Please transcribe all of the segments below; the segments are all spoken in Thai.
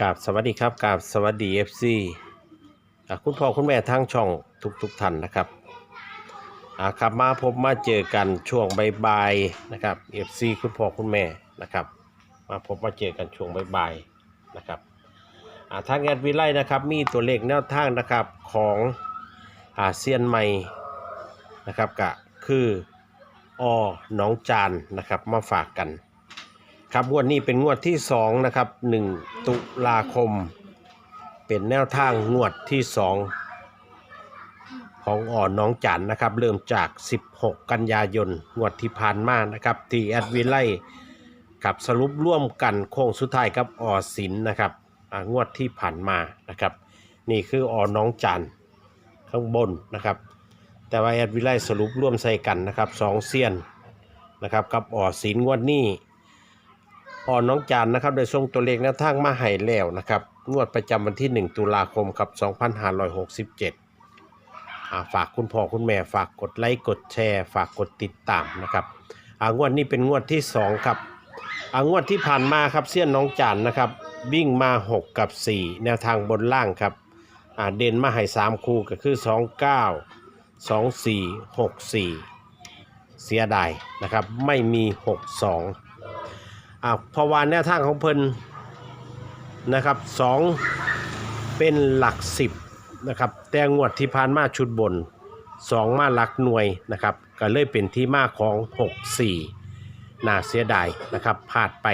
กราบสวัสดีครับกราบสวัสดี FC อะคุณพ่อคุณแม่ทั้งช่องทุกทุกๆท่านนะครับอะครับมาพบมาเจอกันช่วงบ่ายๆนะครับ FC คุณพ่อคุณแม่นะครับ มาพบมาเจอกันช่วงบ่ายๆนะครับทางแอดวิไลนะครับมีตัวเลขแนวทางนะครับของอาเซียนใหม่นะครับก็คืออหน้องจานนะครับมาฝากกัน ครับงวดนี้เป็นงวดที่2นะครับ1ตุลาคม เป็นแนวทางงวดที่2ของอ่อนน้องจันนะครับ เริ่มจาก 16 กันยายนงวดที่ผ่านมานะครับที่แอดวิไลกับสรุปร่วมกันโค้งสุดท้ายกับอ่อสินนะครับงวดที่ผ่านมานะครับ นี่คืออ่อน้องจันข้างบนนะครับ แต่ว่าแอดวิไลสรุปร่วมใส่กันนะครับสองเซียนนะครับกับอ่อสินงวดนี้ อ่อนน้องจานนะครับได้ส่งตัวเลขแนวทางมาให้แล้วนะครับ งวดประจำวันที่ 1 ตุลาคมครับ2567อ่าฝากคุณพ่อคุณแม่ฝากกดไลค์กดแชร์ ฝากกดติดตามนะครับอ่างวดนี้เป็นงวดที่ 2 ครับอ่างวดที่ผ่านมาครับเสี้ยนน้องจานนะครับ วิ่งมา 6 กับ 4 แนวทางบนล่างครับเด่นมาให้3คู่ก็คือ 29 24 64 เสียดายนะครับไม่มี 62 อ่าพราะว่าแนวทางของเพิ่นนะครับสองเป็นหลักสิบนะครับแต่งวดที่ผ่านมาชุดบนสองมาหลักหน่วยนะครับก็เลยเป็นที่มาของหกสี่น่าเสียดายนะครับพลาดไป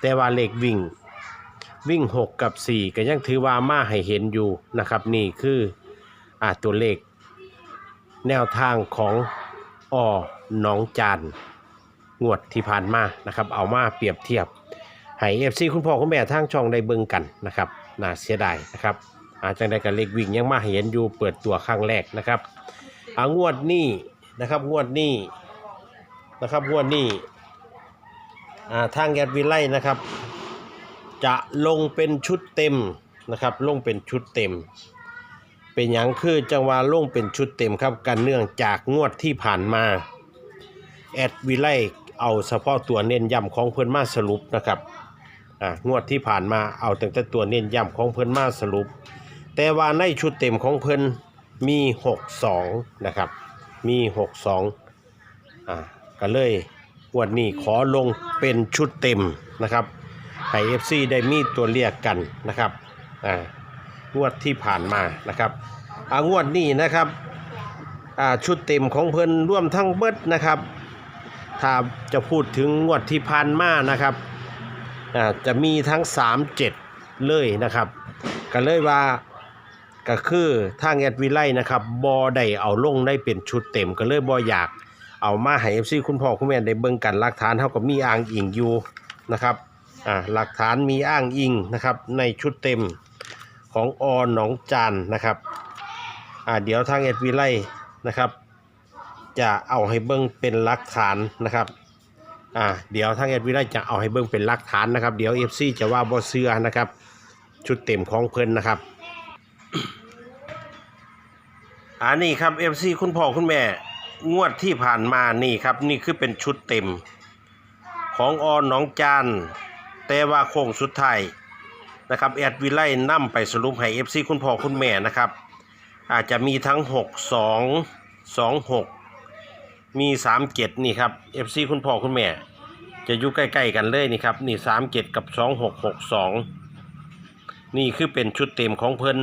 แต่ว่าเลขวิ่งวิ่ง 6 กับ 4 ก็ยังถือว่ามาให้เห็นอยู่นะครับ นี่คืออ่าตัวเลข แนวทางของออหน้องจาน งวดที่ผ่านมานะครับ เอามาเปรียบเทียบให้เอฟซีคุณพ่อคุณแม่ทางช่องได้เบิ่งกันนะครับน่าเสียดายนะครับอาจจะได้กับเลขวิ่งยังมาเห็นอยู่เปิดตัวครั้งแรกนะครับอางวดนี้นะครับงวดนี้นะครับงวดนี้ทางแอดวิไลนะครับ จะลงเป็นชุดเต็มนะครับ ลงเป็นชุดเต็ม เป็นอย่างคือจังหวะลงเป็นชุดเต็มครับกันเนื่องจากงวดที่ผ่านมาแอดวิไล เอาเฉพาะตัวเน้นย้ำของเพิ่อนมาสรุปนะครับอ่างวดที่ผ่านมาเอาตั้งแต่ตัวเน้นย้ำของเพิ่อนมาสรุป แต่ว่าในชุดเต็มของเพิ่อนมี 62 นะครับ มี 62อ่าก็เลยงวดนี้ขอลงเป็นชุดเต็มนะครับให้ FC ได้มีตัวเรียกกันนะครับอ่างวดที่ผ่านมานะครับอ่างวดนี้นะครับอ่าชุดเต็มของเพิ่อนร่วมทั้งเบิดนะครับ ถ้าจะพูดถึงงวดที่ผ่านมานะครับอ่าจะมีทั้ง 3 7 เลยนะครับ ก็เลยว่าก็คือทางแอดวิไลนะครับบอได้เอาลงได้เป็นชุดเต็มก็เลยบออยากเอามาให้เอฟซีคุณพ่อคุณแม่ได้เบิ่งกันหลักฐานเท่ากับมีอ้างอิงอยู่นะครับอ่าหลักฐานมีอ้างอิงนะครับในชุดเต็มของอหนองจานนะครับอ่าเดี๋ยวทางแอดวิไลนะครับ จะเอาให้เบิ้งเป็นหลักฐานนะครับอ่าเดี๋ยวทางเอ็ดวิไลจะเอาให้เบิ้งเป็นหลักฐานนะครับ เดี๋ยวเอฟซีจะว่าบ่เสื้อนะครับ ชุดเต็มของเพิ่นนะครับอันนี้ครับเอฟซีคุณพ่อคุณแม่ งวดที่ผ่านมานี่ครับนี่คือเป็นชุดเต็ม ของออนหนองจานแต่ว่าโค้งสุดท้ายนะครับแอดวิไลนํไปสรุปให้เอฟซีคุณพ่อคุณแม่นะครับ อาจจะมีทั้ง 6 2 2 6 มี3 7นี่ครับ FC คุณพ่อคุณแม่ จะอยู่ใกล้ๆกันเลยนี่ครับนี่3 7กับ2 6 6 2นี่คือเป็นชุดเต็มของเพิ่น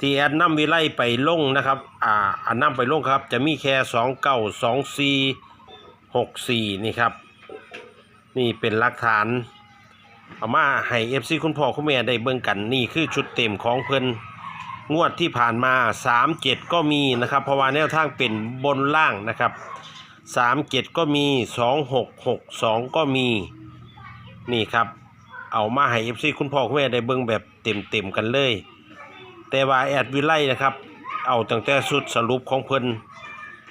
ที่แอดน้ำวิไลไปลงนะครับ อ่าอันน้ำไปลงครับ จะมีแค่2 9 2 4 6 4นี่ครับ นี่เป็นหลักฐานเอามาให้ FC คุณพ่อคุณแม่ได้เบิ่งกันนี่คือชุดเต็มของเพิ่น งวดที่ผ่านมา 3 7 ก็มีนะครับเพราะว่าแนวทางเป็นบนล่างนะครับ3 7 ก็มี 2 6 6 2 ก็มีนี่ครับ เอามาให้ FC คุณพ่อคุณแม่ได้เบิ่งแบบเต็มๆกันเลย แต่ว่าแอดวิไลนะครับ เอาตั้งแต่สุดสรุปของเพิ่น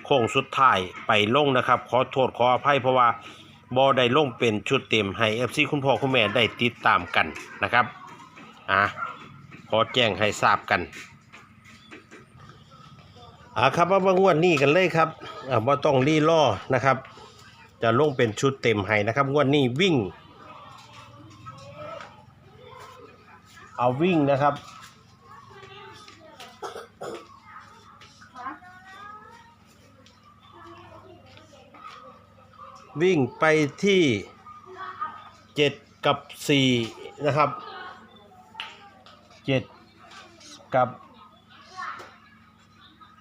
โค้งสุดท้ายไปลงนะครับ ขอโทษขออภัยเพราะว่าบอได้ลงเป็นชุดเต็มให้ FC คุณพ่อคุณแม่ได้ติดตามกันนะครับอะ ขอแจ้งให้ทราบกันอาครับมาเบิ่งงวดนี้กันเลยครับอ่าบ่ต้องรีล่อนะครับ จะลงเป็นชุดเต็มให้นะครับงวดนี้วิ่ง เอาวิ่งนะครับวิ่งไปที่เจ็ดกับสี่นะครับ เจ็ดกับ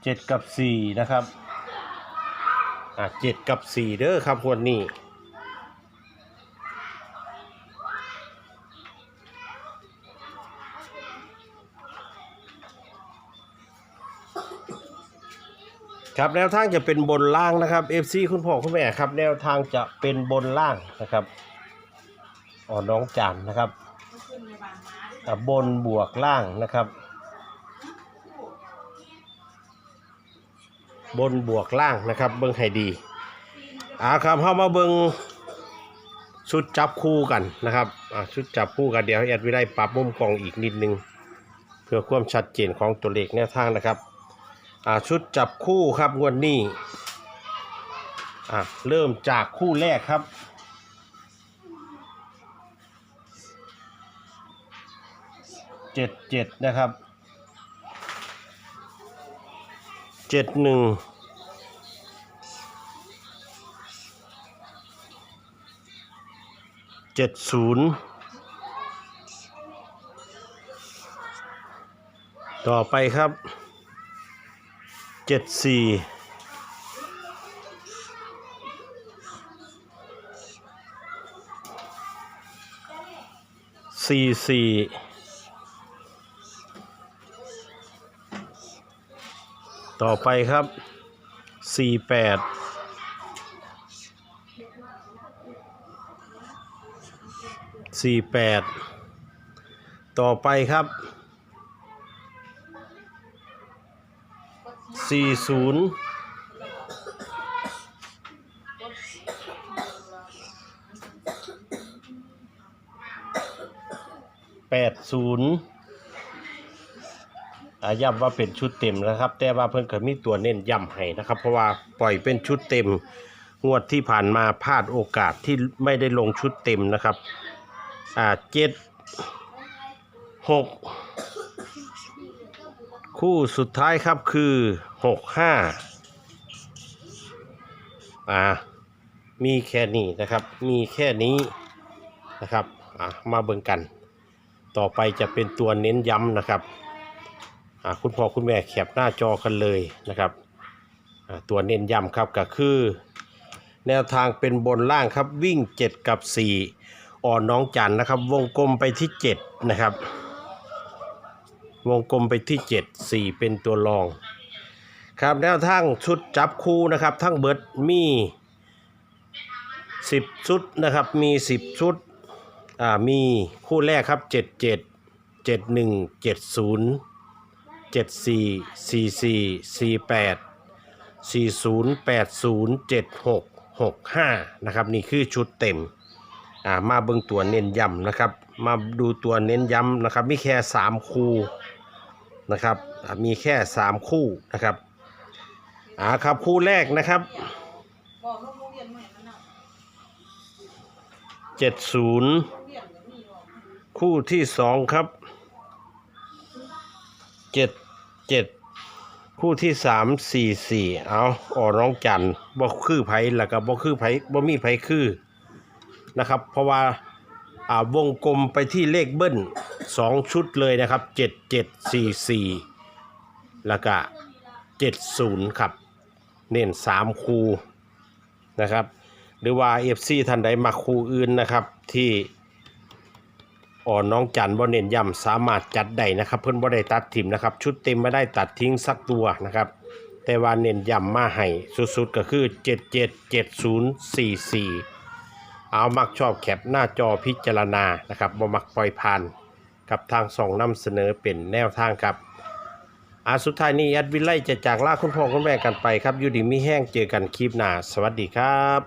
เจ็ดกับสี่นะครับ อะเจ็ดกับสี่เด้อครับวันนี้ครับแนวทางจะเป็นบนล่างนะครับ FC คุณพ่อคุณแม่ครับแนวทางจะเป็นบนล่างนะครับอ๋อน้องจันนะครับ บนบวกล่างนะครับ บนบวกล่างนะครับ เบิ้งให้ดีอ่าครับเข้ามาเบิ้งชุดจับคู่กันนะครับอ่าชุดจับคู่กันเดี๋ยวแอดวิไลปรับมุมกล้องอีกนิดนึง เพื่อความชัดเจนของตัวเลขแนวทางนะครับอ่าชุดจับคู่ครับงวดนี้อ่าเริ่มจากคู่แรกครับ เจ็ดเจ็ดนะครับเจ็ดหนึ่งเจ็ดศูนย์ต่อไปครับเจ็ดสี่สี่สี่ ต่อไปครับสี่แปดสี่แปดต่อไปครับสี่ศูนย์แปดศูนย์ ย้ำว่าเป็นชุดเต็มนะครับ แต่ว่าเพิ่นก็มีตัวเน้นย้ำให้นะครับ เพราะว่าปล่อยเป็นชุดเต็ม งวดที่ผ่านมาพลาดโอกาสที่ไม่ได้ลงชุดเต็มนะครับอ่าเจ็ดหกคู่สุดท้ายครับคือหกห้าอ่ามีแค่นี้นะครับ มีแค่นี้นะครับอ่ามาเบิ่งกัน ต่อไปจะเป็นตัวเน้นย้ำนะครับ คุณพ่อคุณแม่แคปหน้าจอกันเลยนะครับตัวเน้นย้ำครับก็คือ แนวทางเป็นบนล่างครับวิ่ง 7 กับ 4 อ่อนน้องจันนะครับ วงกลมไปที่ 7 นะครับ วงกลมไปที่ 7 4 เป็นตัวรอง ครับแนวทางชุดจับคู่นะครับ ทั้งเบิร์ดมี 10 ชุดนะครับมี 10 ชุดอ่ามีคู่แรกครับ 77 71 70 40 80 76 65 นะครับ นี่คือชุดเต็ม อ่า มาเบิ่งตัวเน้นย้ำนะครับ มาดูตัวเน้นย้ำนะครับ มีแค่ 3 คู่นะครับ มีแค่ 3 คู่นะครับ อ่าครับคู่แรกนะครับเรียนใหม่มันน่ะ70เรียนอย่างนี้บอกคู่ที่สองครับเจ็ด เจ็ดคู่ที่สามสี่สี่เอาอ่อน้องจันบ่คือไผแล้วก็บ่คือไผบ่มีไผคือนะครับ เพราะว่าอ่าวงกลมไปที่เลขเบิ้ลสองชุดเลยนะครับเจ็ดเจ็ดสี่สี่แล้วก็เจ็ดศูนย์ครับ เน้นสามคูนะครับ หรือว่าเอฟซีท่านใดมาคูอื่นนะครับที่ อ่อนน้องจันบ่เน้นย้ำสามารถจัดได้นะครับ เพิ่นบ่ได้ตัดถิ่มนะครับ ชุดเต็มไม่ได้ตัดทิ้งสักตัวนะครับ แต่ว่าเน้นย้ำมาให้สุดๆก็คือ 777044 เอามักชอบแคปหน้าจอพิจารณานะครับบ่มักปล่อยผ่านกับทางสองนำเสนอเป็นแนวทางครับอาสุดท้ายนี้แอดวิไลจะจากลาคุณพ่อคุณแม่กันไปครับ อยู่ดีมีแห้งเจอกันคลิปหน้า สวัสดีครับ